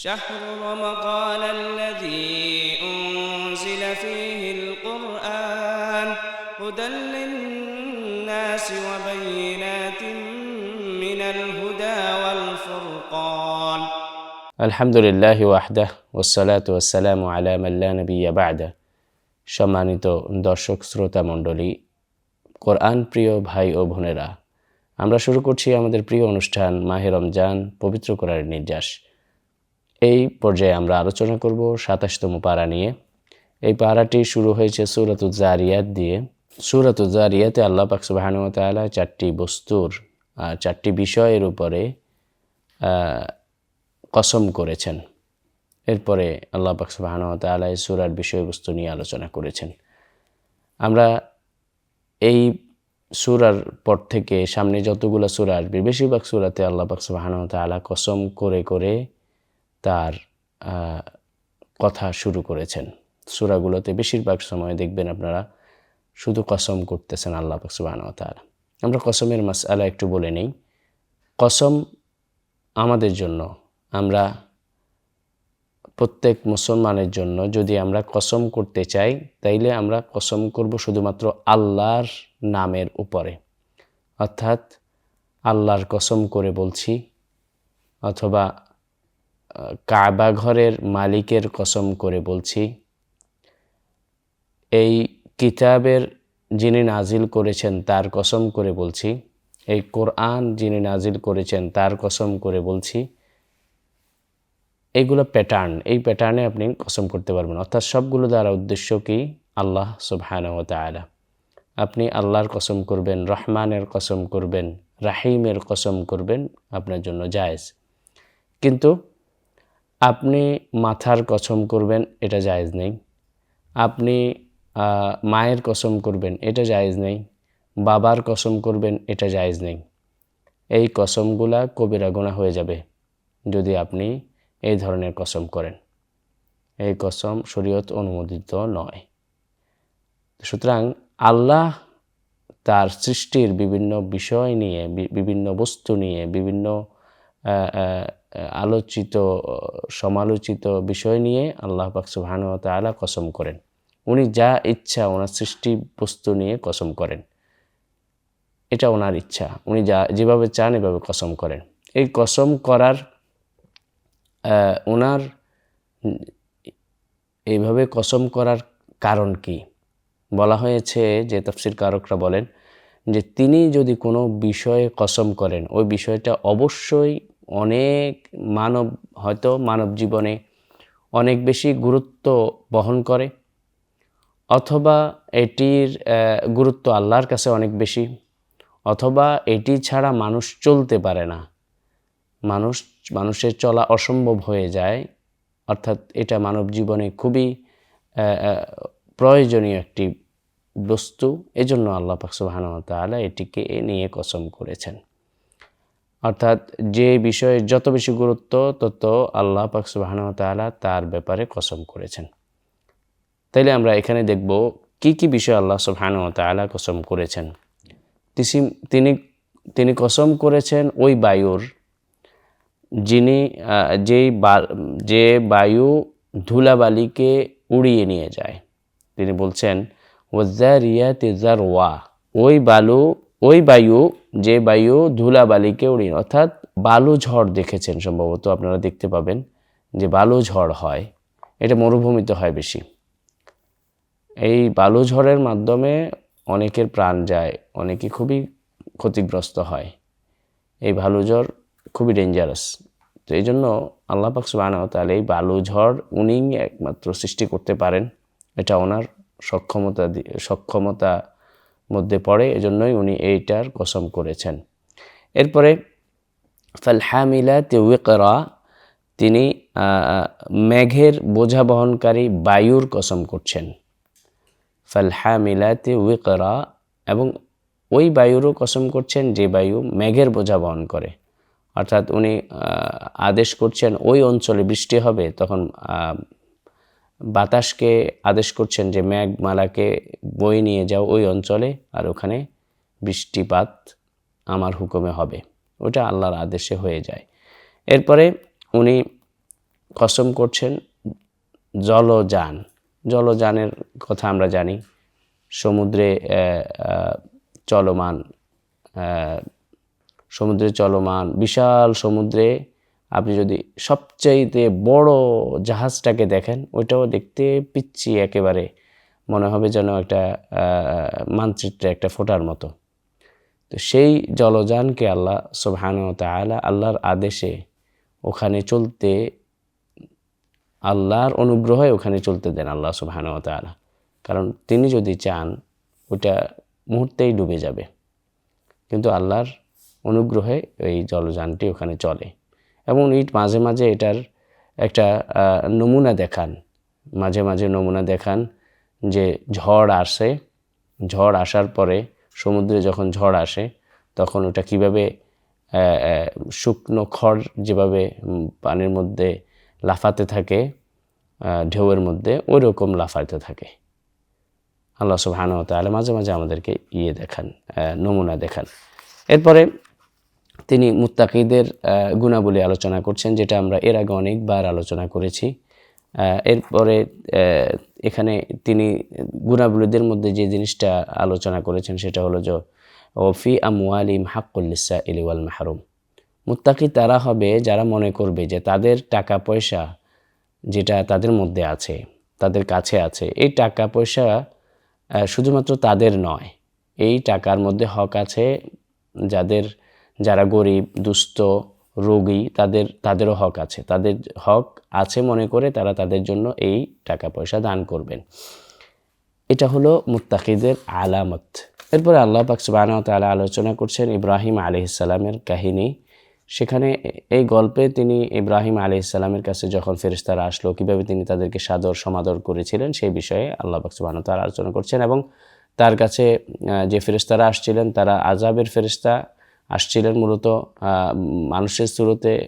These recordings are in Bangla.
شهر رمضان الذي أنزل فيه القرآن هدى للناس وبينات من الهدى والفرقان আলহামদুলিল্লাহ ওয়াহদাহ ওসালাত ওয়াসালামু আলা মাল্লা নবিয়া বাদা সম্মানিত দর্শক শ্রোতা মণ্ডলী কোরআন প্রিয় ভাই ও বোনেরা আমরা শুরু করছি আমাদের প্রিয় অনুষ্ঠান মাহে রমজান পবিত্র করার নির্যাস এই পর্যায়ে আমরা আলোচনা করব সাতাশতম পারা নিয়ে। এই পারাটি শুরু হয়েছে সুরাতুল জারিয়াত দিয়ে। সুরাতুল জারিয়াতে আল্লাহ পাক সুবাহানুয়া তাআলা চারটি বস্তুর চারটি বিষয়ের উপরে কসম করেছেন। এরপরে আল্লাহ পাক সুবাহান তাআলা এই সুরার বিষয়বস্তু নিয়ে আলোচনা করেছেন। আমরা এই সুরার পর থেকে সামনে যতগুলো সুরা আসবে, বেশিরভাগ সুরাতে আল্লাহ পাক তাআলা কসম করে করে তার কথা শুরু করেছেন। সুরাগুলোতে বেশিরভাগ সময় দেখবেন আপনারা শুধু কসম করতেছেন আল্লাহ তাআলা। আমরা কসমের মাসআলা একটু বলে নেই। কসম আমাদের জন্য, আমরা প্রত্যেক মুসলমানের জন্য যদি আমরা কসম করতে চাই, তাইলে আমরা কসম করব শুধুমাত্র আল্লাহর নামের উপরে। অর্থাৎ আল্লাহর কসম করে বলছি, অথবা কাবা ঘরের মালিকের কসম করে বলছি, এই কিতাবের যিনি নাজিল করেছেন তার কসম করে বলছি, এই কোরআন যিনি নাজিল করেছেন তার কসম করে বলছি এইগুলো প্যাটার্ন এই প্যাটার্নে আপনি কসম করতে পারবেন। অর্থাৎ সবগুলো দ্বারা উদ্দেশ্য কি? আল্লাহ সুবহানাহু ওয়া আপনি আল্লাহর কসম করবেন, রহমানের কসম করবেন, রাহিমের কসম করবেন, আপনার জন্য জায়েজ। কিন্তু আপনি মাথার কসম করবেন, এটা জায়েজ নেই। আপনি মায়ের কসম করবেন, এটা জায়েজ নেই। বাবার কসম করবেন, এটা জায়েজ নেই। এই কসমগুলা কবিরা গোনা হয়ে যাবে, যদি আপনি এই ধরনের কসম করেন। এই কসম শরীয়ত অনুমোদিত নয়। সুতরাং আল্লাহ তার সৃষ্টির বিভিন্ন বিষয় নিয়ে বিভিন্ন বস্তু নিয়ে, বিভিন্ন আলোচিত সমালোচিত বিষয় নিয়ে আল্লাহ পাক সুবহানাহু ওয়া তাআলা কসম করেন। উনি যা ইচ্ছা ওনার সৃষ্টি বস্তু নিয়ে কসম করেন। এটা ওনার ইচ্ছা। উনি যা, যেভাবে চান এভাবে কসম করেন। এই কসম করার ওনার এইভাবে কসম করার কারণ কি? বলা হয়েছে যে তফসির কারকরা বলেন যে তিনি যদি কোনো বিষয়ে কসম করেন, ওই বিষয়টা অবশ্যই অনেক মানব, হয়তো মানব জীবনে অনেক বেশি গুরুত্ব বহন করে, অথবা এটির গুরুত্ব আল্লাহর কাছে অনেক বেশি, অথবা এটি ছাড়া মানুষ চলতে পারে না। মানুষ, মানুষের চলা অসম্ভব হয়ে যায়, অর্থাৎ এটা মানব জীবনে খুবই প্রয়োজনীয় একটি বস্তু। এজন্য আল্লাহ পাক তাআলা এটিকে নিয়ে কসম করেছেন। অর্থাৎ যে বিষয়ে যত বেশি গুরুত্ব, তত আল্লাহ পাক সুবহানাহু ওয়া তাআলা তার ব্যাপারে কসম করেছেন। তাইলে আমরা এখানে দেখব কি কি বিষয়ে আল্লাহ তাআলা কসম করেছেন। তিনি তিনি কসম করেছেন ওই বায়ুর, যিনি যেই যে বায়ু ধুলাবালিকে উড়িয়ে নিয়ে যায়। তিনি বলছেন ওয়া ওই বালু ওই বায়ু, যে বায়ু ধুলাবালিকে উড়িয়ে, অর্থাৎ বালু ঝড় দেখেছেন সম্ভবত আপনারা দেখতে পাবেন যে বালু ঝড় হয়, এটা মরুভূমিতে হয় বেশি। এই বালু ঝড়ের মাধ্যমে অনেকের প্রাণ যায়, অনেকে খুবই ক্ষতিগ্রস্ত হয়। এই বালু ঝড় খুবই ডেঞ্জারাস তো এই জন্য আল্লাহ পাক তাআলা এই বালু ঝড় উনি একমাত্র সৃষ্টি করতে পারেন, এটা ওনার সক্ষমতা সক্ষমতা মধ্যে পড়ে, এজন্যই উনি এইটার কসম করেছেন। এরপরে, ফালহামিলাতে উইকরা, তিনি মেঘের বোঝা বহনকারী বায়ুর কসম করছেন। ফালহামিলাতে উইকরা, এবং ওই বায়ুরও কসম করছেন যে বায়ু মেঘের বোঝা বহন করে। অর্থাৎ উনি আদেশ করছেন, ওই অঞ্চলে বৃষ্টি হবে, তখন বাতাসকে আদেশ করছেন যে মেঘমালাকে বয়ে নিয়ে যাও ওই অঞ্চলে, আর ওখানে বৃষ্টিপাত আমার হুকুমে হবে। ওটা আল্লাহর আদেশে হয়ে যায়। এরপরে উনি কসম করছেন, জলযান। জলযানের কথা আমরা জানি। সমুদ্রে চলমান সমুদ্রে চলমান, বিশাল সমুদ্রে আপনি যদি সবচাইতে বড় জাহাজটাকে দেখেন, ওইটাও দেখতে পিচ্ছি একেবারে। মনে হবে যেন একটা মানচিত্রে একটা ফোটার মতো। তো সেই জলযানকে আল্লাহ সুবহান তাআলা আল্লাহর আদেশে ওখানে চলতে, আল্লাহর অনুগ্রহে ওখানে চলতে দেন আল্লাহ সুবহান তাআলা। কারণ তিনি যদি চান ওটা মুহূর্তেই ডুবে যাবে। কিন্তু আল্লাহর অনুগ্রহে এই জলযানটি ওখানে চলে। এবং ইট মাঝে মাঝে এটার একটা নমুনা দেখান। মাঝে মাঝে নমুনা দেখান যে ঝড় আসে। ঝড় আসার পরে সমুদ্রে যখন ঝড় আসে, তখন ওটা কীভাবে শুকনো খড় যেভাবে পানির মধ্যে লাফাতে থাকে ঢেউয়ের মধ্যে ওই রকম লাফাতে থাকে। আল্লাহ সুবহানাহু ওয়া তাআলা মাঝে মাঝে আমাদেরকে ইয়ে দেখান নমুনা দেখান। এরপরে তিনি মুত্তাকিদের গুণাবলী আলোচনা করছেন, যেটা আমরা এর আগে অনেকবার আলোচনা করেছি। এরপরে এখানে তিনি গুণাবলীদের মধ্যে যে জিনিসটা আলোচনা করেছেন, সেটা হলো যে ওফি আমওয়ালিম হাক্কুল্লিসা ইলিওয়াল মাহরুম। মুত্তাকি তারা হবে যারা মনে করবে যে তাদের টাকা পয়সা যেটা তাদের মধ্যে আছে, তাদের কাছে আছে, এই টাকা পয়সা শুধুমাত্র তাদের নয়, এই টাকার মধ্যে হক আছে যাদের যারা গরিব, দুস্থ, রোগী, তাদের, তাদেরও হক আছে। তাদের হক আছে মনে করে তারা তাদের জন্য এই টাকা পয়সা দান করবেন। এটা হলো মুত্তাকিদের আলামত। এরপরে আল্লাহ পাক সুবহানাহু ওয়া তাআলা আলোচনা করছেন ইব্রাহিম আলাইহিসসালামের কাহিনী। সেখানে এই গল্পে তিনি ইব্রাহিম আলাইহিসসালামের কাছে যখন ফেরেশতারা আসলো, কীভাবে তিনি তাদেরকে সাদর, সমাদর করেছিলেন, সেই বিষয়ে আল্লাহ সুবহানাহু ওয়া আলোচনা করছেন এবং তার কাছে যে ফেরেশতারা আসছিলেন, তারা আজাবের ফেরেশতা আসছিলেন মূলত মানুষের শুরুতে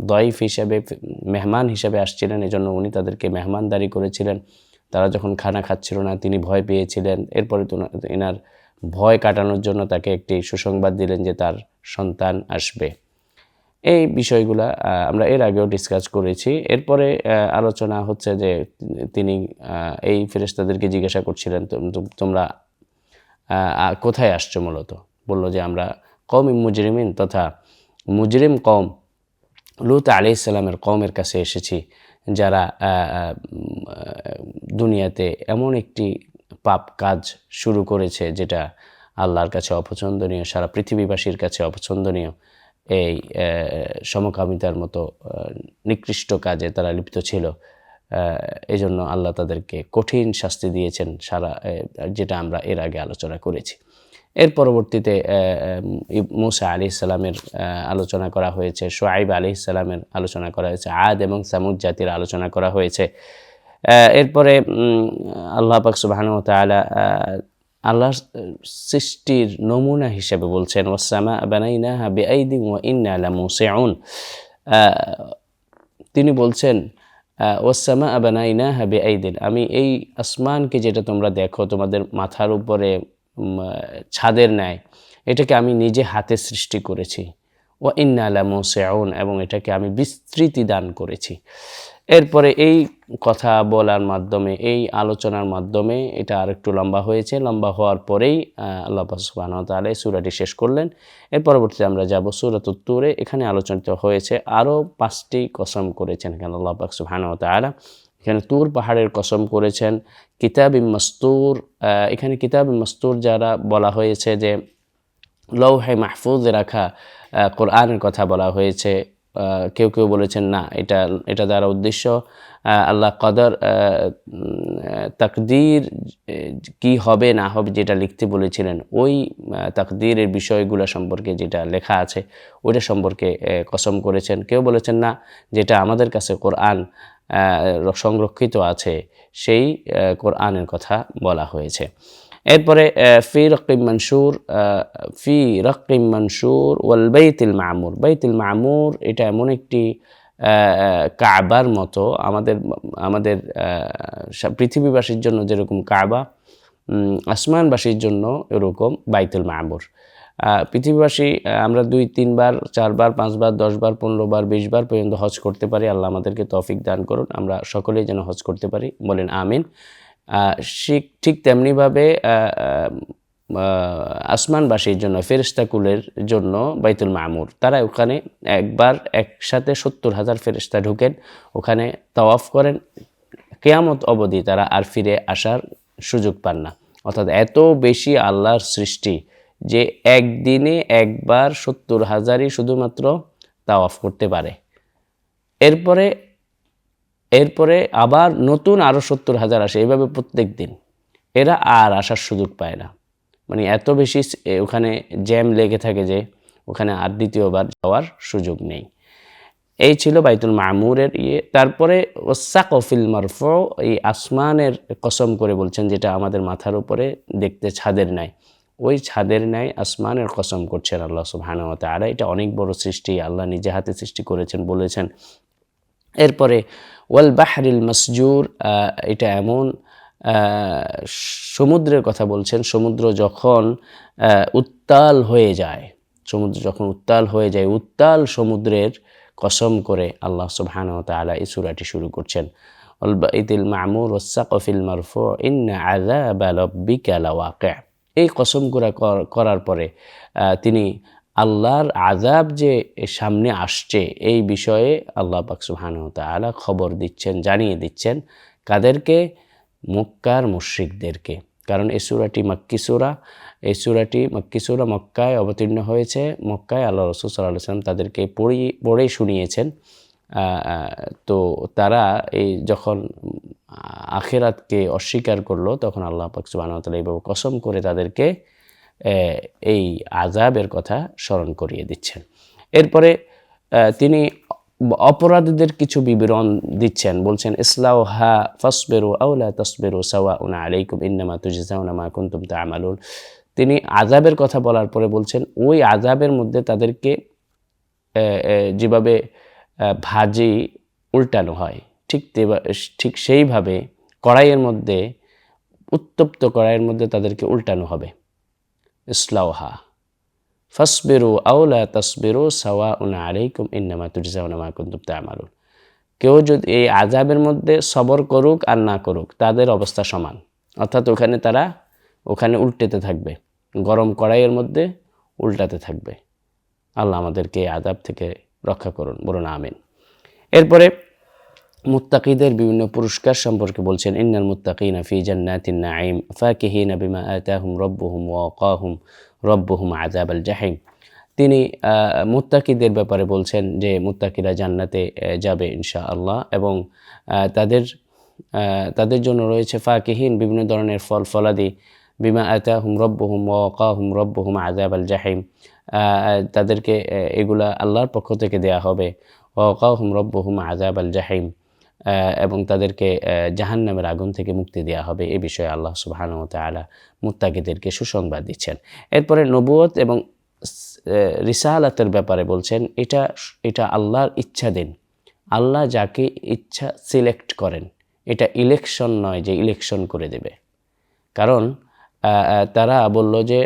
দয়ফ হিসাবে, মেহমান হিসাবে আসছিলেন। এজন্য উনি তাদেরকে মেহমানদারি করেছিলেন। তারা যখন খানা খাচ্ছিল না, তিনি ভয় পেয়েছিলেন। এরপরে তো এনার ভয় কাটানোর জন্য তাকে একটি সুসংবাদ দিলেন যে তার সন্তান আসবে। এই বিষয়গুলা আমরা এর আগেও ডিসকাস করেছি। এরপরে আলোচনা হচ্ছে যে তিনি এই ফেরেশতাদেরকে জিজ্ঞাসা করছিলেন, তোম- তোম- তোমরা কোথায় আসছো মূলত? বলল যে, আমরা কম মুজরিমিন তথা মুজরিম কম লুত আলি ইসলামের কমের কাছে এসেছি, যারা দুনিয়াতে এমন একটি পাপ কাজ শুরু করেছে যেটা আল্লাহর কাছে অপছন্দনীয়, সারা পৃথিবীবাসীর কাছে অপছন্দনীয়। এই সমকামিতার মতো নিকৃষ্ট কাজে তারা লিপ্ত ছিল। এই জন্য আল্লাহ তাদেরকে কঠিন শাস্তি দিয়েছেন সারা যেটা আমরা এর আগে আলোচনা করেছি। এর পরবর্তীতে মুসা আলি ইসলামের আলোচনা করা হয়েছে সোয়াইব আলি ইসলামের আলোচনা করা হয়েছে, আদ এবং সামুদ জাতির আলোচনা করা হয়েছে। এরপরে আল্লাহ পাক সুবাহান তালা আল্লাহর সৃষ্টির নমুনা হিসেবে বলছেন ওসামা বানাইনা হাবি আইদিন ওয়া ইন্না লামুসিউন। তিনি বলছেন ওসামা আবানাইনা হাবি আইদিন আমি এই আসমানকে যেটা তোমরা দেখো, তোমাদের মাথার উপরে ছাদের ন্যায়। এটাকে আমি নিজে হাতে সৃষ্টি করেছি। ও ইন্নালা মোসেউন এবং এটাকে আমি বিস্তৃতি দান করেছি। এরপরে এই কথা বলার মাধ্যমে, এই আলোচনার মাধ্যমে, এটা আর একটু লম্বা হয়েছে। লম্বা হওয়ার পরেই আল্লাহ সুবাহ তাহলে সুরাটি শেষ করলেন। এর পরবর্তীতে আমরা যাব সুরাত উত্তরে এখানে আলোচনিত হয়েছে আরও পাঁচটি কসম করেছেন এখানে আল্লাহ সুবাহ তালা এখানে তুর পাহাড়ের কসম করেছেন। কিতাব মস্তুর এখানে কিতাব মস্তুর যারা বলা হয়েছে যে, লৌহে মাহফুজে রাখা কোরআনের কথা বলা হয়েছে কেউ কেউ বলেছেন, না, এটা এটা দ্বারা উদ্দেশ্য আল্লাহ কদর তাকদীর কি হবে, না হবে যেটা লিখতে বলেছিলেন, ওই তাকদীরের বিষয়গুলো সম্পর্কে যেটা লেখা আছে, ওইটা সম্পর্কে কসম করেছেন। কেউ বলেছেন, না, যেটা আমাদের কাছে কোরআন সংরক্ষিত আছে, সেই কোরআনের কথা বলা হয়েছে। এরপরে ফি রকিম মনসুর ফি রকিম মনসুর ওয়াল বাইতুল মামুর। বাইতুল মামুর এটা এমন একটি কাবার মতো আমাদের আমাদের পৃথিবীবাসীর জন্য যেরকম কাবা আসমানবাসীর জন্য এরকম বাইতুল মামুর। পৃথিবীবাসী আমরা দুই, তিনবার, চারবার, পাঁচবার, দশবার পনেরো বার বিশ বার পর্যন্ত হজ করতে পারি। আল্লাহ আমাদেরকে তৌফিক দান করুন। আমরা সকলেই যেন হজ করতে পারি। বলেন আমিন। শিখ- ঠিক তেমনিভাবে আসমানবাসীর জন্য ফেরিস্তাকুলের জন্য বাইতুল মামুর, তারা ওখানে একবার একসাথে সত্তর হাজার ফেরিস্তা ঢুকেন, ওখানে তাওয়াফ করেন। কেয়ামত অবধি তারা আর ফিরে আসার সুযোগ পান না। অর্থাৎ এত বেশি আল্লাহর সৃষ্টি যে একদিনে একবার সত্তর হাজারই শুধুমাত্র তাওয়াফ করতে পারে। এরপরে এরপরে আবার নতুন আরও সত্তর হাজার আসে এভাবে প্রত্যেক দিন। এরা আর আসার সুযোগ পায় না। মানে এত বেশি ওখানে জ্যাম লেগে থাকে যে ওখানে আর দ্বিতীয়বার যাওয়ার সুযোগ নেই। এই ছিল বাইতুল মামুরের ইয়ে। তারপরে ওসাকফিল মারফ, এই আসমানের কসম করে বলছেন যেটা আমাদের মাথার উপরে দেখতে ছাদের নাই। ওই ছাদের ন্যায় আসমানের কসম করছেন আল্লাহ সুবহানাহু ওয়া তাআলা। এটা অনেক বড় সৃষ্টি, আল্লাহ নিজে হাতে সৃষ্টি করেছেন, বলেছেন। এরপরে, ওয়াল বাহরিল মসজুর এটা এমন সমুদ্রের কথা বলছেন, সমুদ্র যখন উত্তাল হয়ে যায়, সমুদ্র যখন উত্তাল হয়ে যায়, উত্তাল সমুদ্রের কসম করে আল্লাহ সুবহানাহু ওয়া এই সূরাটি শুরু করছেন। ওয়াল বাইতিল মামুর ওয়াস-সাকফিল মারফু, ইন্না আযাবা রাব্বিকা লাওয়াকি' এই কসম করা কর- করার পরে তিনি আল্লাহর আজাব যে সামনে আসছে, এই বিষয়ে আল্লাহ পাক সুবহানাহু ওয়া খবর দিচ্ছেন, জানিয়ে দিচ্ছেন কাদেরকে? মক্কার মুশরিকদেরকে। কারণ এই সূরাটি মাক্কি সূরা, এই সূরাটি মাক্কি সূরা মক্কায় অবতীর্ণ হয়েছে। মক্কায় আল্লাহ রসুল সাল্লাহ সাল্লাম তাদেরকে পড়ি পড়েই শুনিয়েছেন। তো তারা এই যখন আখেরাতকে অস্বীকার করল, তখন আল্লাহ পাক ওয়া এইভাবে কসম করে তাদেরকে এই আজাবের কথা স্মরণ করিয়ে দিচ্ছেন। এরপরে তিনি অপরাধীদের কিছু বিবরণ দিচ্ছেন। বলছেন ইসলাউ হা ফসবেরু আউলা তসবেরু সাওয়া উনা আলাইকুম, ইন্নামা তুজিজাউনা মা কুনতুম তা'মালুন তিনি আজাবের কথা বলার পরে বলছেন, ওই আজাবের মধ্যে তাদেরকে যেভাবে ভাজি উল্টানো হয়। ঠিক ঠিক সেইভাবে কড়াইয়ের মধ্যে, উত্তপ্ত কড়াইয়ের মধ্যে তাদেরকে উল্টানো হবে। ইসলাউহা ফসবেরু আউলা তসবেরু সাওয়া উনা আলাইকুম ইন্নামা তুজজাউনা মা কুনতুম তা'মালুন। কেউ যদি এই আজাবের মধ্যে সবর করুক আর না করুক, তাদের অবস্থা সমান। অর্থাৎ ওখানে তারা, ওখানে উল্টেতে থাকবে। গরম কড়াইয়ের মধ্যে উল্টাতে থাকবে। আল্লাহ আমাদেরকে এই আজাব থেকে রক্ষা করুন বলুন আমিন। এরপরে মুত্তাকিদের বিভিন্ন পুরস্কার সম্পর্কে বলছেন ইন্নাল মুত্তাকিনা ফি জান্নাতিন নাঈম ফাকিহিনা বিমা আতাহুম রব্বুহুম ওয়া ওয়াকাহুম রব্বুহুম আযাবাল জাহিম। তিনি মুত্তাকিদের ব্যাপারে বলছেন যে মুত্তাকিরা জান্নাতে যাবে ইনশাআল্লাহ এবং তাদের তাদের জন্য রয়েছে ফাকিহীন বিভিন্ন ধরনের ফল ফলাদি বিমা আতাহুম রব্বুহুম ওয়া ওয়াকাহুম রব্বুহুম আযাবাল জাহিম। আহ, তাদেরকে এগুলা আল্লাহর পক্ষ থেকে দেয়া হবে। ওয়া ওয়াকাহুম রব্বুহুম আল জাহিম। এবং তাদেরকে জাহান নামের আগুন থেকে মুক্তি দেওয়া হবে। এ বিষয়ে আল্লাহ সুবহানাহু ওয়া তাআলা মুত্তাকিদেরকে সুসংবাদ দিচ্ছেন। এরপরে নবুয়ত এবং রিসালাতের ব্যাপারে বলছেন, এটা এটা আল্লাহর ইচ্ছাধীন আল্লাহ যাকে ইচ্ছা সিলেক্ট করেন, এটা ইলেকশন নয় যে ইলেকশন করে দেবে। কারণ তারা বলল যে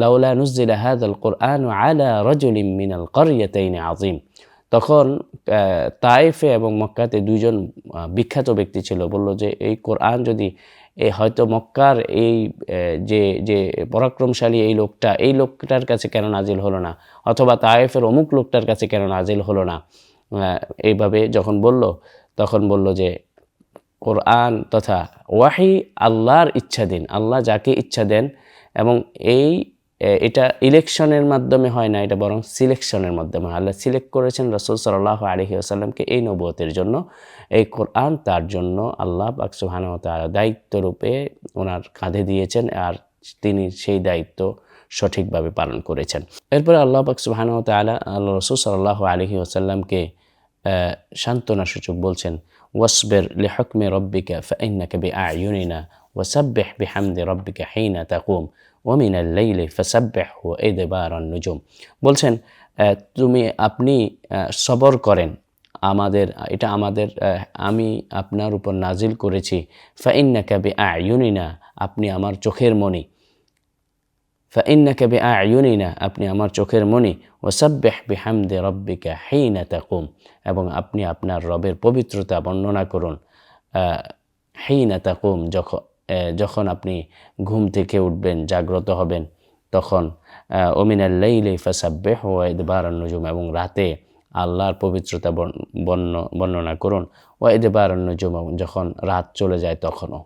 লাউলা হাদাল কোরআন আলা রজুলিম মিনাল করিয়াতাইন আজিম তখন তায়েফে এবং মক্কাতে দুইজন বিখ্যাত ব্যক্তি ছিল। বলল যে, এই কোরআন যদি, এ হয়তো মক্কার এই যে যে পরাক্রমশালী এই লোকটা, এই লোকটার কাছে কেন নাজিল হলো না? অথবা তায়েফের অমুক লোকটার কাছে কেন নাজিল হলো না? এইভাবে যখন বলল, তখন বলল যে কোরআন তথা ওয়াহি আল্লাহর ইচ্ছাধীন আল্লাহ যাকে ইচ্ছা দেন এবং এই এটা ইলেকশনের মাধ্যমে হয় না এটা বরং সিলেকশনের মাধ্যমে হয়। আল্লাহ সিলেক্ট করেছেন রসুল সাল্লাহ আলহি আসাল্লামকে এই নবতের জন্য এই কোরআন তার জন্য আল্লাহ ওয়া তাআলা দায়িত্বরূপে ওনার কাঁধে দিয়েছেন আর তিনি সেই দায়িত্ব সঠিকভাবে পালন করেছেন এরপরে আল্লাহ সুবহানাহু ওয়া আল্লাহ রসুল সাল্লাহ আলহি আসাল্লামকে আহ, সান্ত্বনা সূচক বলছেন ওয়াসবের লিহকমে রব্বিকা ফাইন্নাকা বিআইউনিনা ওয়াসাব্বিহ বিহামদি রব্বিকা হিনা তাকুম ওমিন আল্লাইলি ফাসাব্বিহু ইদবারান নুজুম বলছেন তুমি আপনি সবর করেন। আমাদের, এটা আমাদের আমি আপনার উপর নাজিল করেছি। ফাইন্নাকা বিআইউনিনা আপনি আমার চোখের মনি ফাইন্নাকে বে আয়ুনিনা আপনি আমার চোখের মনি ওসাব্বেহ বিহামদে রব্বিকা হেইনা তাকুম এবং আপনি আপনার রবের পবিত্রতা বর্ণনা করুন। হেইনা তাকুম যখন যখন আপনি ঘুম থেকে উঠবেন, জাগ্রত হবেন, তখন ওমিনাল্লাইলে ফাসাব্বেহ ওয়াইদবার নজুম এবং রাতে আল্লাহর পবিত্রতা বর্ণ বর্ণনা করুন। ওয়াইদবার নজুম যখন রাত চলে যায় তখনও।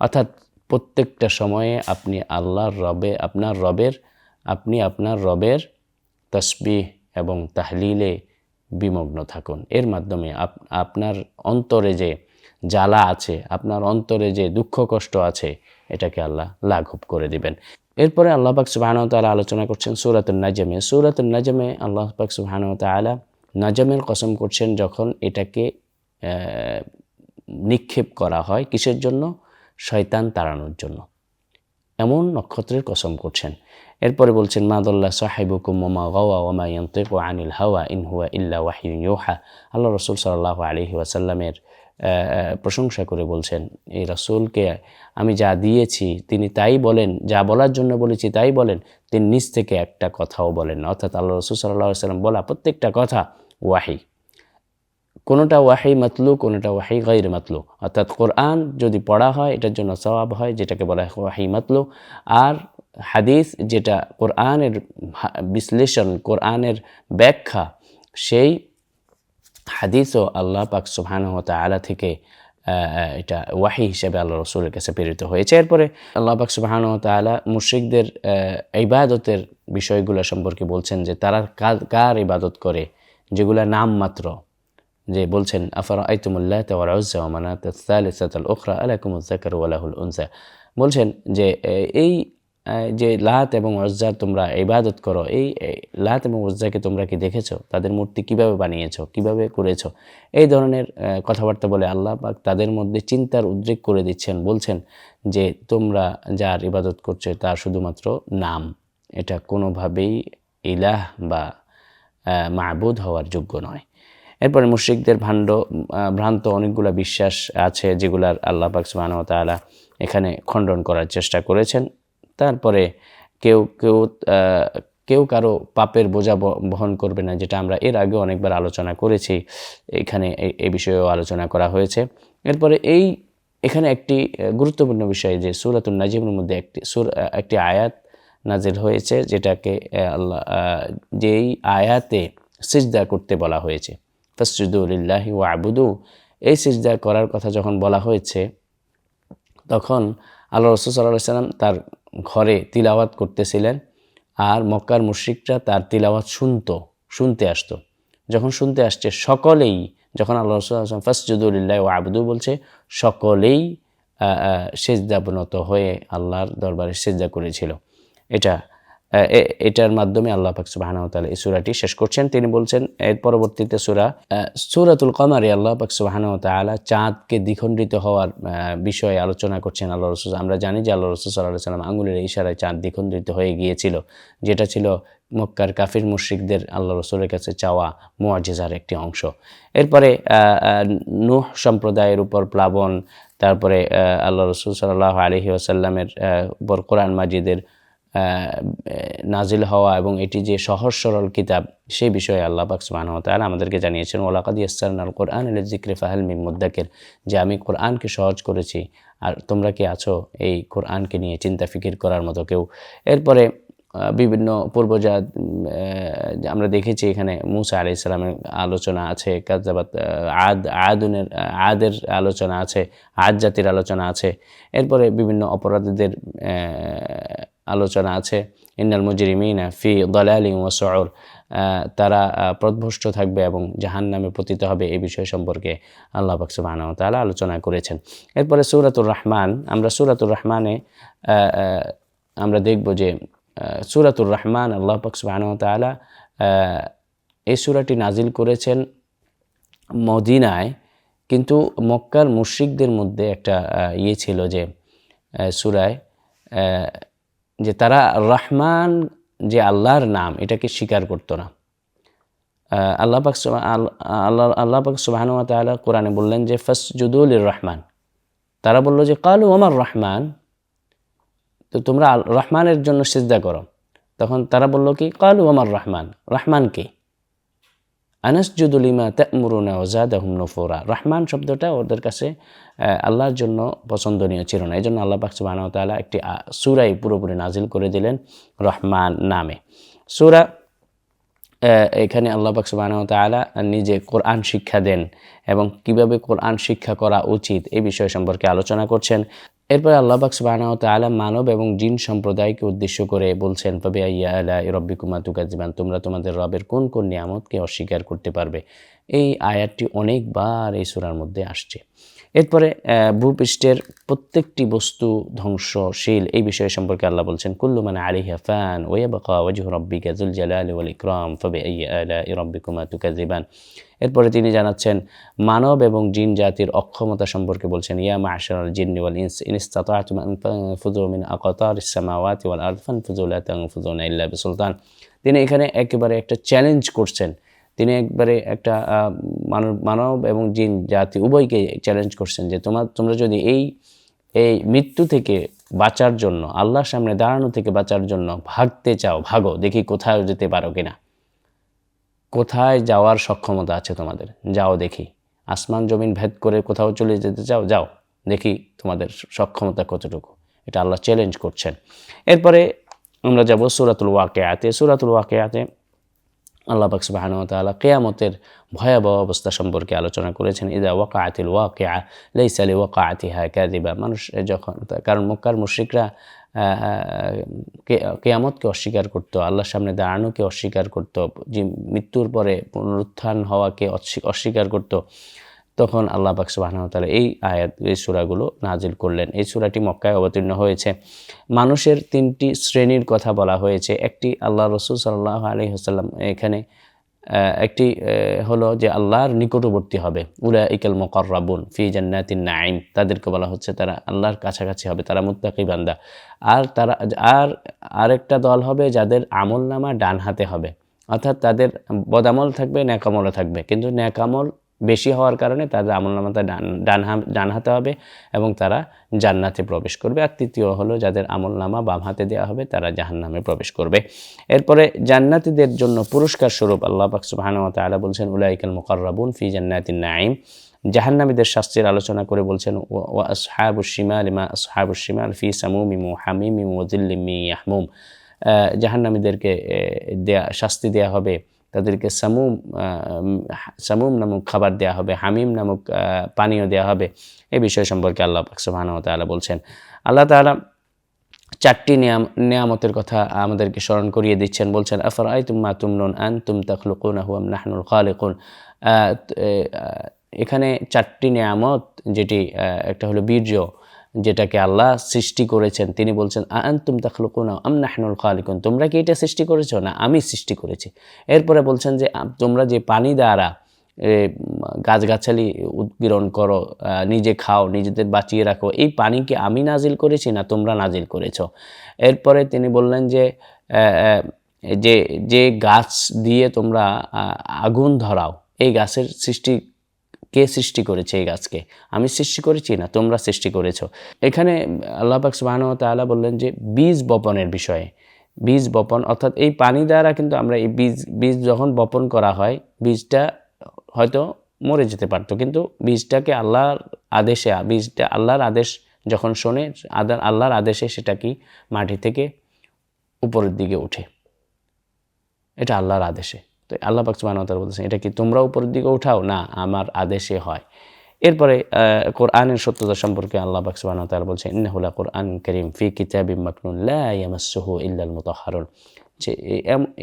অর্থাৎ প্রত্যেকটা সময়ে আপনি আল্লাহর রবে, আপনার রবের, আপনি আপনার রবের তসবিহ এবং তাহলিলে বিমগ্ন থাকুন। এর মাধ্যমে আপনার অন্তরে যে জ্বালা আছে, আপনার অন্তরে যে দুঃখ কষ্ট আছে, এটাকে আল্লাহ লাঘব করে দিবেন। এরপরে আল্লাহ পাক সুবাহান তালা আলোচনা করছেন সুরাতুল নাজমে। সুরাতুল নাজমে আল্লাহ পাক সুবাহান তালা নাজমের কসম করছেন যখন এটাকে নিক্ষেপ করা হয়। কিসের জন্য? শয়তান তাড়ানোর জন্য। এমন নক্ষত্রের কসম করছেন। এরপরে বলছেন মাদল্লা সাহেবুকুম মোমা গাওয়া ওমা ইয়ন্তেক আনিল হাওয়া ইনহুয়া ইল্লা ওয়াহিন ইউহা। আল্লাহ রসুল সাল্লাহ আলহি ওয়াসাল্লামের প্রশংসা করে বলছেন, এই রসুলকে আমি যা দিয়েছি, তিনি তাই বলেন, যা বলার জন্য বলেছি তাই বলেন। তিনি নিজ থেকে একটা কথাও বলেন অর্থাৎ আল্লাহ রসুল সাল্লাহ সাল্লাম বলা প্রত্যেকটা কথা ওয়াহি। কোনোটা ওয়াহি মাতলু, কোনোটা ওয়াহি গৈর মাতলু। অর্থাৎ কোরআন যদি পড়া হয়, এটার জন্য সবাব হয়, যেটাকে বলা হয় ওয়াহি মাতলু। আর হাদিস যেটা কোরআনের বিশ্লেষণ, কোরআনের ব্যাখ্যা, সেই হাদিসও আল্লাহ পাক সুবহানাহু আলা থেকে এটা ওয়াহি হিসেবে আল্লাহ রসুলের কাছে প্রেরিত হয়েছে। এরপরে আল্লাহ পাক সুবাহানু তালা মুশ্রিকদের ইবাদতের বিষয়গুলো সম্পর্কে বলছেন যে তারা কার ইবাদত করে? যেগুলা নাম মাত্র যে বলছেন আফার আইতুমুল্লাহ তাল ওখরা বলছেন যে এই যে লাত এবং অজ্জার তোমরা ইবাদত করো, এই লাত এবং অজ্জাকে তোমরা কি দেখেছ? তাদের মূর্তি কীভাবে বানিয়েছো? কীভাবে করেছ? এই ধরনের কথাবার্তা বলে আল্লাহ পাক তাদের মধ্যে চিন্তার উদ্রেক করে দিচ্ছেন, বলছেন যে, তোমরা যার ইবাদত করছ তার শুধুমাত্র নাম। এটা কোনোভাবেই ইলাহ বা মাহবুদ হওয়ার যোগ্য নয়। এরপরে মুশ্রিকদের ভাণ্ড ভ্রান্ত অনেকগুলো বিশ্বাস আছে যেগুলার আল্লাহ পাক সুবাহ তালা এখানে খণ্ডন করার চেষ্টা করেছেন। তারপরে কেউ কেউ কেউ কারও পাপের বোঝা বহন করবে না, যেটা আমরা এর আগেও অনেকবার আলোচনা করেছি। এখানে এই বিষয়েও আলোচনা করা হয়েছে। এরপরে এই, এখানে একটি গুরুত্বপূর্ণ বিষয় যে সুরাতুল নাজিমের মধ্যে একটি, সুর একটি আয়াত নাজিল হয়েছে, যেটাকে আল্লাহ যেই আয়াতে সিজদা করতে বলা হয়েছে। ফসজুদুলিল্লাহি ও আবুদু এই সিজদা করার কথা যখন বলা হয়েছে, তখন আল্লাহ রসুল সাল্লাহ সাল্লাম তার ঘরে তিলাওয়াত করতেছিলেন আর মক্কার মুশ্রিকরা তার তিলাওয়াত শুনতো, শুনতে আসতো। যখন শুনতে আসছে, সকলেই, যখন আল্লাহ রসুল আসলাম ফসজুদুল্লাহ ও আবদু বলছে, সকলেই সেজদাবনত হয়ে আল্লাহর দরবারে সেজদা করেছিল। এটা এটার মাধ্যমে আল্লাহ পাক সুবাহানতালা এই সুরাটি শেষ করছেন। তিনি বলছেন, এর পরবর্তীতে সুরা সুরাতুল কমারে আল্লাহ পাক সুবাহানতালা চাঁদকে দ্বিখণ্ডিত হওয়ার বিষয়ে আলোচনা করছেন আল্লাহ রসুল। আমরা জানি যে আল্লাহ রসুল সাল্লাহ সাল্লাম আঙুলের ইশারায় চাঁদ দ্বিখণ্ডিত হয়ে গিয়েছিল, যেটা ছিল মক্কার কাফির মুশ্রিকদের আল্লাহ রসুলের কাছে চাওয়া মোয়াজেজার একটি অংশ। এরপরে নুহ সম্প্রদায়ের উপর প্লাবন, তারপরে আল্লাহ রসুল সাল্লাহ আলহি আসাল্লামের উপর কোরআন মাজিদের নাজিল হওয়া এবং এটি যে সহজ সরল কিতাব, সেই বিষয়ে আল্লাহ পাক সুবাহ তালা আমাদেরকে জানিয়েছেন ওলাকাদ ইয়াসান আল কোরআন আল জিক্রে ফাহাল মিমুদ্দাকের যে আমি কোরআনকে সহজ করেছি আর তোমরা কি আছো এই কোরআনকে নিয়ে চিন্তা ফিকির করার মতো কেউ? এরপরে বিভিন্ন পূর্বজাত আমরা দেখেছি এখানে মুসা আলি ইসলামের আলোচনা আছে কাজাবাত আদ, আদুনের আদের আলোচনা আছে, আদ জাতির আলোচনা আছে। এরপরে বিভিন্ন অপরাধীদের আলোচনা আছে। ইন্নাল মুজরিমিনা ফি দলালি ওসর তারা প্রদভষ্ট থাকবে এবং জাহান নামে পতিত হবে এই বিষয় সম্পর্কে আল্লাহ বাকসুবাহ তালা আলোচনা করেছেন। এরপরে সুরাতুর রহমান, আমরা সুরাতুর রহমানে আমরা দেখব যে সুরাতুর রহমান আল্লাহ বাকসুবাহ তালা এই সুরাটি নাজিল করেছেন মদিনায়, কিন্তু মক্কার মুশ্রিকদের মধ্যে একটা ইয়ে ছিল যে সুরায় যে তারা রহমান যে আল্লাহর নাম, এটাকে স্বীকার করতো না। আল্লাহ পাক আল্লাহ আল্লাহ পাক সুবাহান তালা কোরআনে বললেন যে ফসজুদুল রহমান তারা বলল যে, কালু আমার রহমান? তো তোমরা রহমানের জন্য সিজদা করো। তখন তারা বলল কি, কালু আমার রহমান। রহমান কে? আনাসজুদুলিমা তামুরুনা ওজাদাহুম নফুরা। রহমান শব্দটা ওদের কাছে আল্লাহর জন্য পছন্দনীয় ছিল না। এই জন্য আল্লাহ পাক সুবহানাহু ওয়া একটি সূরাই পুরোপুরি নাজিল করে দিলেন রহমান নামে। সুরা এখানে আল্লাহ পাক সুবহানাহু ওয়া নিজে কোরআন শিক্ষা দেন এবং কীভাবে কোরআন শিক্ষা করা উচিত এই বিষয় সম্পর্কে আলোচনা করছেন। এরপর আল্লাহ সুবাহানাহত আলা মানব এবং জিন সম্প্রদায়কে উদ্দেশ্য করে বলছেন তবে আইয়া আলা রব্বিকুমা তুকাজিবান তোমরা তোমাদের রবের কোন কোন নিয়ামতকে অস্বীকার করতে পারবে? এই আয়াতটি অনেকবার এই সুরার মধ্যে আসছে। এরপরে ভূপৃষ্ঠের প্রত্যেকটি বস্তু ধ্বংসশীল। এই বিষয় সম্পর্কে আল্লাহ বলছেন, কুল্লু মানে আলিহা ফান ওয়াবাকা ওয়াজহু রাব্বিকা যুল জালালি ওয়াল ইকরাম ফাবি এরপরে তিনি জানাচ্ছেন, মানব এবং জিন জাতির অক্ষমতা সম্পর্কে বলছেন, ইয়া মা'শারাল জিন্নি ওয়াল ইনস, ইন ইসতাতা'তুম আন তানফুযু মিন আকাতারিস সামাওয়াতি ওয়াল আরদি, ফানফুযু লা তানফুযুনা ইল্লা বিসুলতান। তিনি এখানে একেবারে একটা চ্যালেঞ্জ করছেন। তিনি একবারে একটা মানব মানব এবং জিন জাতি উভয়কে চ্যালেঞ্জ করছেন যে তোমার তোমরা যদি এই এই মৃত্যু থেকে বাঁচার জন্য, আল্লাহর সামনে দাঁড়ানো থেকে বাঁচার জন্য ভাগতে চাও, ভাগো, দেখি কোথায় যেতে পারো কিনা। কোথায় যাওয়ার সক্ষমতা আছে তোমাদের? যাও দেখি। আসমান জমিন ভেদ করে কোথাও চলে যেতে চাও, যাও, দেখি তোমাদের সক্ষমতা কতটুকু। এটা আল্লাহ চ্যালেঞ্জ করছেন। এরপরে আমরা যাব সুরাতুল ওয়াকেয়াতে। সুরাতুল ওয়াকেয়াতে আল্লাহ পাক সুবহানাহু কেয়ামতের ভয়াবহ অবস্থা সম্পর্কে আলোচনা করেছেন, ইদা ওয়াকা আতিল ওয়াকাআতিল ওয়াকিআ ওয়াকা আতিহা ক্যাদিবা মানুষ যখন কারণ মক্কার মুশ্রিকরা কেয়ামতকে অস্বীকার করত, আল্লাহর সামনে দাঁড়ানোকে অস্বীকার করত যে মৃত্যুর পরে পুনরুত্থান হওয়াকে অস্বীকার করত। তখন আল্লাহ পাক সুবহানাহু ওয়া এই আয়াত, এই সুরাগুলো নাজিল করলেন। এই সূরাটি মক্কায় অবতীর্ণ হয়েছে। মানুষের তিনটি শ্রেণির কথা বলা হয়েছে। একটি আল্লাহ রসুল সাল্লাহ আলী হাসাল্লাম এখানে একটি হলো যে আল্লাহর নিকটবর্তী হবে। উলা ইকাল মকর্রাবুন ফি জান্নাতিন নাইম তাদেরকে বলা হচ্ছে তারা আল্লাহর কাছাকাছি হবে, তারা মুত্তাকি বান্দা। আর তারা, আর আরেকটা দল হবে যাদের আমল নামা ডান হাতে হবে। অর্থাৎ তাদের বদামল থাকবে, ন্যাকামলও থাকবে। কিন্তু ন্যাকামল বেশি হওয়ার কারণে তাদের আমল নামাটা ডান ডান হা- ডান হাতে হবে এবং তারা জান্নাতে প্রবেশ করবে। আর তৃতীয় হলো যাদের আমল নামা বাম হাতে দেওয়া হবে, তারা জাহান্নামে প্রবেশ করবে। এরপরে জান্নাতীদের জন্য পুরস্কার স্বরূপ আল্লাহ পাক সুবহানাহু ওয়া বলছেন, উলাইকাল মুকাররাবুন ফি জান্নাতিন নাঈম। জাহান্নামীদের শাস্তির আলোচনা করে বলছেন, ওয়া- ওয়া আসহাবুশ শিমাল মা আসহাবুশ শিমাল ফি হামিমিম ওয়া যিল্লিম মিন ইয়াহমুম। জাহান্নামীদেরকে দেয়া, শাস্তি দেয়া হবে তাদেরকে সামুম সামুম নামক খাবার দেয়া হবে, হামিম নামক পানীয় দেয়া হবে। এই বিষয় সম্পর্কে আল্লাহ সুবহানাহু তাআলা বলছেন। আল্লাহ তাআলা চারটি নিয়াম, নিয়ামতের কথা আমাদেরকে স্মরণ করিয়ে দিচ্ছেন। বলছেন আফর আই তুম মা তুমনুন আন তুম তখলুকুন আহু আম নাহনুল খালিকুন এখানে চারটি নিয়ামত, যেটি একটা হলো বীর্য যেটাকে আল্লাহ সৃষ্টি করেছেন, তিনি বলছেন আন তুম তখলুকুন আম নাহনুল খালিকুন। তোমরা কি এটা সৃষ্টি করেছ? না, আমি সৃষ্টি করেছি। এরপরে বলছেন যে তোমরা যে পানি দ্বারা গাছগাছালি উদ্গীরণ করো নিজে খাও, নিজেদের বাঁচিয়ে রাখো, এই পানি কি আমি নাজিল করেছি না তোমরা নাজিল করেছ? এরপরে তিনি বললেন যে যে যে গাছ দিয়ে তোমরা আগুন ধরাও, এই গাছের সৃষ্টি কে সৃষ্টি করেছে এই গাছকে? আমি সৃষ্টি করেছি না, তোমরা সৃষ্টি করেছ। এখানে আল্লাহ পাক তাআলা বললেন যে, বীজ বপনের বিষয়ে। বীজ বপন, অর্থাৎ এই পানি দ্বারা কিন্তু আমরা এই বীজ বীজ যখন বপন করা হয়, বীজটা হয়তো মরে যেতে পারতো। কিন্তু বীজটাকে আল্লাহর আদেশে, বীজটা আল্লাহর আদেশ যখন শোনে, আদার, আল্লাহর আদেশে সেটা কি? মাটি থেকে উপরের দিকে ওঠে। এটা আল্লাহর আদেশে। তো আল্লাহ পাক বলছেন এটা কি তোমরা উপরের দিকে উঠাও? না, আমার আদেশে হয়। এরপরে কোরআনের সত্যতা সম্পর্কে আল্লাহ পাক তাআলা বলছেন ইন্নাহুলা কোরআন করিম, ফি লা ইয়ামাসসুহু ইল্লাল মুতাহহারুন যে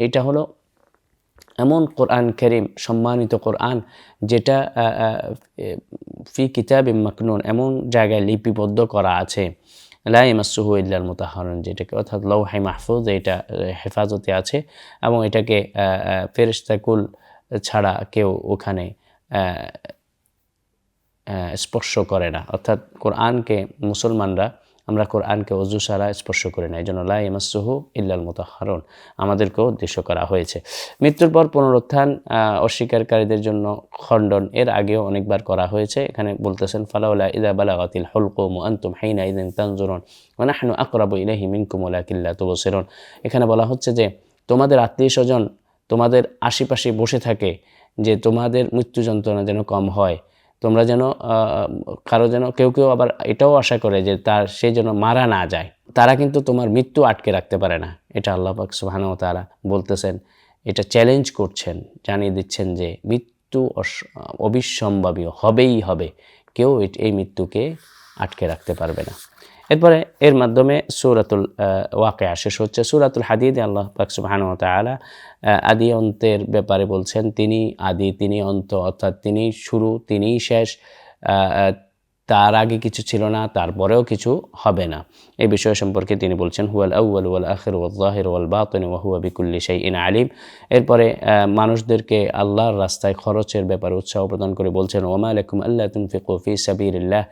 এটা হলো এমন কোরআন করিম, সম্মানিত কোরআন, যেটা ফি কিতাব মাকনুন, এমন জায়গায় লিপিবদ্ধ করা আছে। লাই মাসুহু ইল্লাল মুতাহারুন যেটাকে অর্থাৎ লৌহাই মাহফুজ এটা হেফাজতে আছে এবং এটাকে আহ, ছাড়া কেউ ওখানে স্পর্শ করে না। অর্থাৎ কোরআনকে মুসলমানরা আমরা কোরআনকে অজু সারা স্পর্শ করি না। এই জন্য লা ইয়ামাসসুহু ইল্লাল মুতাহহারুন আমাদেরকেও উদ্দেশ্য করা হয়েছে। মৃত্যুর পর পুনরুত্থান অস্বীকারীদের জন্য খণ্ডন, এর আগেও অনেকবার করা হয়েছে। এখানে বলতেছেন, ফালাউলা ইদা বালাগাতিল হুলকুম আনতুম হাইনা ইদিন তানজুরুন মানে নাহনু আকরাবু ইলাইহি মিনকুম ওয়ালাকিন লা তুবসিরুন। এখানে বলা হচ্ছে যে, তোমাদের আত্মীয় স্বজন তোমাদের আশেপাশে বসে থাকে যে তোমাদের মৃত্যু যন্ত্রণা যেন কম হয়। তোমরা যেন কারও যেন, কেউ কেউ আবার এটাও আশা করে যে তার, সে যেন মারা না যায়। তারা কিন্তু তোমার মৃত্যু আটকে রাখতে পারে না। এটা আল্লাহ পাক সুবহানাহু তারা বলতেছেন। এটা চ্যালেঞ্জ করছেন, জানিয়ে দিচ্ছেন যে মৃত্যু অবিসম্ভাবী হবেই হবে। কেউ এই মৃত্যুকে আটকে রাখতে পারবে না। এরপরে এর মাধ্যমে সুরাতুল ওয়াকে শেষ হচ্ছে। সুরাতুল হাদিদে, আল্লাহ পাকসুবাহান তালা আদি অন্তের ব্যাপারে বলছেন, তিনি আদি, তিনি অন্ত, অর্থাৎ তিনি শুরু, তিনিই শেষ তার আগে কিছু ছিল না, তারপরেও কিছু হবে না। এই বিষয় সম্পর্কে তিনি বলছেন, হুয়াল আউয়াল ওয়াল আখির ওয়াল জাহির ওয়াল বাতিন ওয়া হুয়া বিকুল্লি শাইইন আলিম। এরপরে মানুষদেরকে আল্লাহর রাস্তায় খরচের ব্যাপারে উৎসাহ প্রদান করে বলছেন ওমা আলাইকুম আল্লাহ তুনফিকু ফি সাবিলিল্লাহ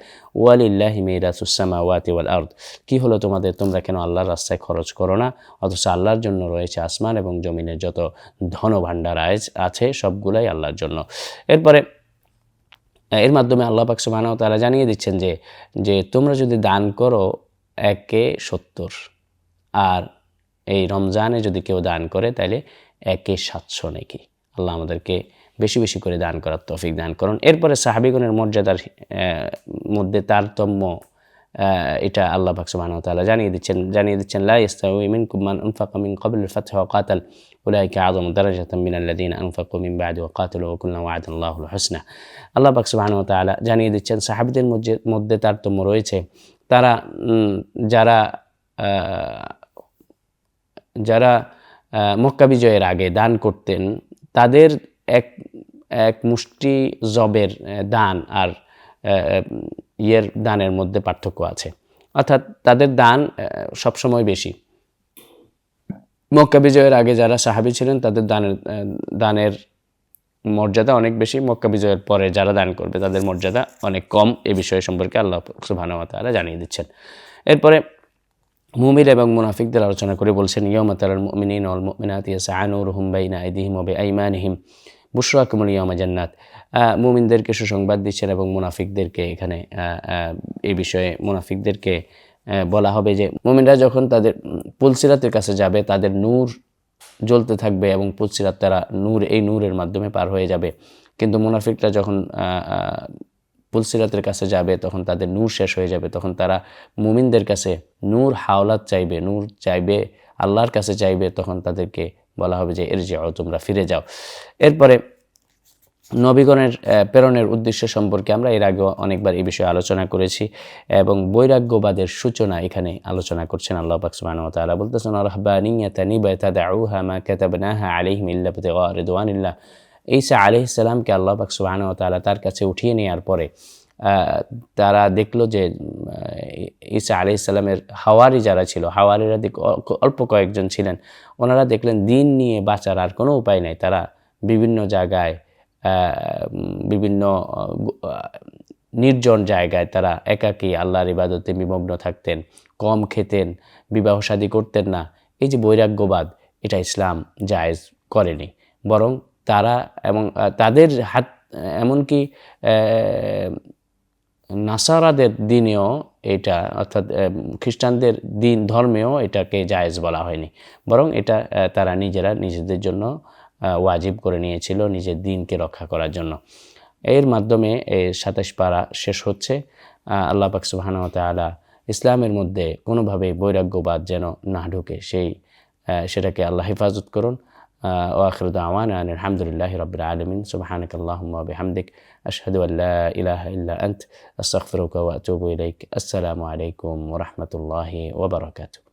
ওয়ালিল্লাহি মিরাসুস সামাওয়াতি ওয়াল আরদ। কি হলো তোমাদের? তোমরা কেন আল্লাহর রাস্তায় খরচ করো না? অথচ আল্লাহর জন্য রয়েছে আসমান এবং জমিনের যত ধন ভাণ্ডার আছে, সবগুলাই আল্লাহর জন্য। এরপরে এর মাধ্যমে আল্লাহ পাক সুবাহানাও তারা জানিয়ে দিচ্ছেন যে যে তোমরা যদি দান করো একে সত্তর, আর এই রমজানে যদি কেউ দান করে তাহলে একে সাতশো নাকি। আল্লাহ আমাদেরকে বেশি বেশি করে দান করার তৌফিক দান করুন। এরপরে সাহাবিগণের মর্যাদার মধ্যে তারতম্য এটা আল্লাহ পাক সুবহানাহু ওয়া তাআলা জানিয়ে দিচ্ছেন জানিয়ে দিচ্ছেন, লা ইস্তাউই মান আনফাকা মিন ক্বাবল আল-ফাথ ওয়া কাতাল উলাইকা আযমু দারাজাতাম মিন আল্লাযীনা আনফাকু মিন বা'দি ওয়া কাতালু ওয়া কুল্লান ওয়া'াদা আল্লাহুল হুসনা। আল্লাহ পাক সুবহানাহু ওয়া তাআলা জানিয়ে দিচ্ছেন, সাহাবীদের মধ্যে মধ্যে তারতম্য রয়েছে। তারা যারা যারা মক্কা বিজয়ের আগে দান করতেন, তাদের এক এক মুষ্টি জবের দান আর ইয়ের দানের মধ্যে পার্থক্য আছে। অর্থাৎ তাদের দান সবসময় বেশি। মক্কা বিজয়ের আগে যারা সাহাবী ছিলেন, তাদের দানের দানের মর্যাদা অনেক বেশি। মক্কা বিজয়ের পরে যারা দান করবে, তাদের মর্যাদা অনেক কম। এ বিষয় সম্পর্কে আল্লাহ সুবহানাহু ওয়া তাআলা জানিয়ে দিচ্ছেন। এরপরে মুমির এবং মুনাফিকদের আলোচনা করে বলছেন ইয়মা তালাল মুমিনিন অল মুমিনাত ইয়াসানুরহুম বাইনা আইদিহিম ওয়া বিআইমানিহিম। বুশরাকুমুল ইয়ামা জান্নাত। মুমিনদেরকে সুসংবাদ দিচ্ছেন এবং মুনাফিকদেরকে এখানে এই বিষয়ে মুনাফিকদেরকে বলা হবে যে মুমিনরা যখন তাদের পুলসিরাতের কাছে যাবে, তাদের নূর জ্বলতে থাকবে এবং পুলসিরাত তারা নূর, এই নূরের মাধ্যমে পার হয়ে যাবে। কিন্তু মুনাফিকরা যখন পুলসিরাতের কাছে যাবে, তখন তাদের নূর শেষ হয়ে যাবে। তখন তারা মুমিনদের কাছে নূর হাওলাত চাইবে, নূর চাইবে, আল্লাহর কাছে চাইবে। তখন তাদেরকে বলা হবে যে এর যাও তোমরা ফিরে যাও। এরপরে নবীগণের প্রেরণের উদ্দেশ্য সম্পর্কে আমরা এর আগেও অনেকবার এই বিষয়ে আলোচনা করেছি এবং বৈরাগ্যবাদের সূচনা এখানে আলোচনা করছেন আল্লাহ পাক সুবহানাহু ওয়া তাআলা। বলতেছেন রাহবানিয়াতান ইবতাদাউহা মা কাতাবনাহা আলাইহিম ইল্লা ইবতিগা রিদওয়ানিল্লাহ। ঈসা আলাইহিস সালামকে আল্লাহ পাক সুবহানাহু ওয়া তাআলা তার কাছে উঠিয়ে নেওয়ার পরে তারা দেখল যে ঈসা আলাইহিস সালামের হাওয়ারি যারা ছিল, হাওয়ারিরা দিক অল্প কয়েকজন ছিলেন, ওনারা দেখলেন দিন নিয়ে বাঁচার আর কোনো উপায় নাই। তারা বিভিন্ন জায়গায় বিভিন্ন নির্জন জায়গায় তারা একাকী আল্লাহর ইবাদতে বিমগ্ন থাকতেন, কম খেতেন, বিবাহ শাদী করতেন না। এই যে বৈরাগ্যবাদ, এটা ইসলাম জায়েজ করেনি। বরং তারা এবং তাদের হাত, এমনকি নাসারাদের দিনেও এটা, অর্থাৎ খ্রিস্টানদের দিন ধর্মেও এটাকে জায়েজ বলা হয়নি। বরং এটা তারা নিজেরা নিজেদের জন্য ওয়াজিব করে নিয়েছিল নিজের দিনকে রক্ষা করার জন্য। এর মাধ্যমে এই সাতাশ পারা শেষ হচ্ছে। আল্লাহ পাক আলা ইসলামের মধ্যে কোনোভাবে বৈরাগ্যবাদ যেন না ঢুকে, সেই সেটাকে আল্লাহ হেফাজত করুন। ওয়াখরুদ আওয়ান আলহামদুলিল্লাহ রবিল আলমিন। সুবাহানক আল্লাহমদিক আশহাদু আল্লাহ ইলাহ ইল্লা আন্ত। আসসালামু আলাইকুম ওরহমতুল্লাহি ওবরাকাতু